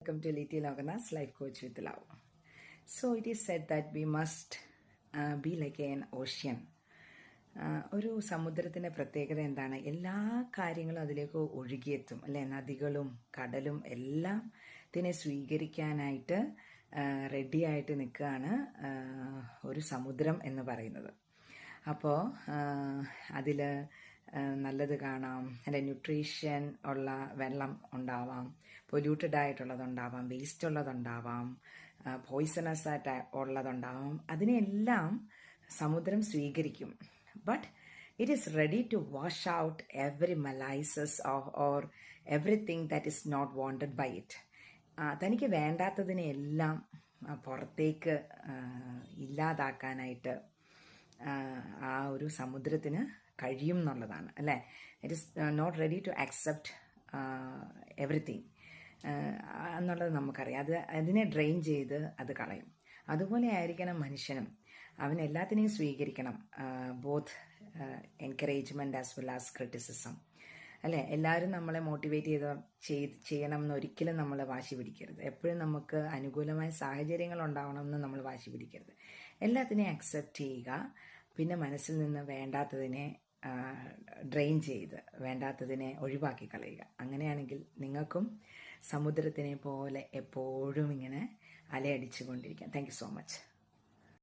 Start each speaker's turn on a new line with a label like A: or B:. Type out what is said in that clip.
A: Welcome to Little Loganas Life Coach with Love. So it is said that we must uh, be like an ocean. Uh, ഒരു സമുദ്രത്തിന്റെ പ്രത്യേകത എന്താണ് എല്ലാ കാര്യങ്ങളും അതിലേക്ക് ഒഴുകിയെത്തും അല്ലെ നദികളും കടലും എല്ലാം ഇതിനെ സ്വീകരിക്കാനായിട്ട് റെഡി ആയിട്ട് നിൽക്കുകയാണ് ഒരു സമുദ്രം എന്ന് പറയുന്നത് അപ്പോൾ അതിൽ നല്ലത് കാണാം. അല്ലെ ന്യൂട്രീഷൻ ഉള്ള വെള്ളം ഉണ്ടാവാം. പൊല്യൂട്ടഡ് ആയിട്ടുള്ളതുണ്ടാവാം വേസ്റ്റ് ഉള്ളതുണ്ടാവാം. പോയിസണസ് ആയിട്ട് ഉള്ളതുണ്ടാവാം. അതിനെല്ലാം സമുദ്രം സ്വീകരിക്കും. But it is ready to wash out every malaises or everything that is not wanted by it തനിക്ക് വേണ്ടാത്തതിനെല്ലാം പുറത്തേക്ക് ഇല്ലാതാക്കാനായിട്ട് ആ ഒരു സമുദ്രത്തിന് കഴിയും എന്നുള്ളതാണ് അല്ലേ? It is not ready to accept everything എന്നുള്ളത് നമുക്കറിയാം. അത് അതിനെ ഡ്രെയിൻ ചെയ്ത് അത് കളയും. അതുപോലെ ആയിരിക്കണം മനുഷ്യനും. അവൻ എല്ലാത്തിനെയും സ്വീകരിക്കണം. Both encouragement as well as criticism അല്ലേ? എല്ലാവരും നമ്മളെ മോട്ടിവേറ്റ് ചെയ്ത് ചെയ്യണം എന്ന് ഒരിക്കലും നമ്മൾ വാശി പിടിക്കരുത്. എപ്പോഴും നമുക്ക് അനുകൂലമായ സാഹചര്യങ്ങൾ ഉണ്ടാവണം എന്ന് നമ്മൾ വാശി പിടിക്കരുത്. എല്ലാത്തിനെയും അക്സെപ്റ്റ് ചെയ്യുക. പിന്നെ മനസ്സിൽ നിന്ന് വേണ്ടാത്തതിനെ ഡ്രെയിൻ ചെയ്ത് വേണ്ടാത്തതിനെ ഒഴിവാക്കി കളയുക. അങ്ങനെയാണെങ്കിൽ നിങ്ങൾക്കും സമുദ്രത്തിനെ പോലെ എപ്പോഴും ഇങ്ങനെ അലയടിച്ചു കൊണ്ടിരിക്കാം താങ്ക് സോ മച്ച്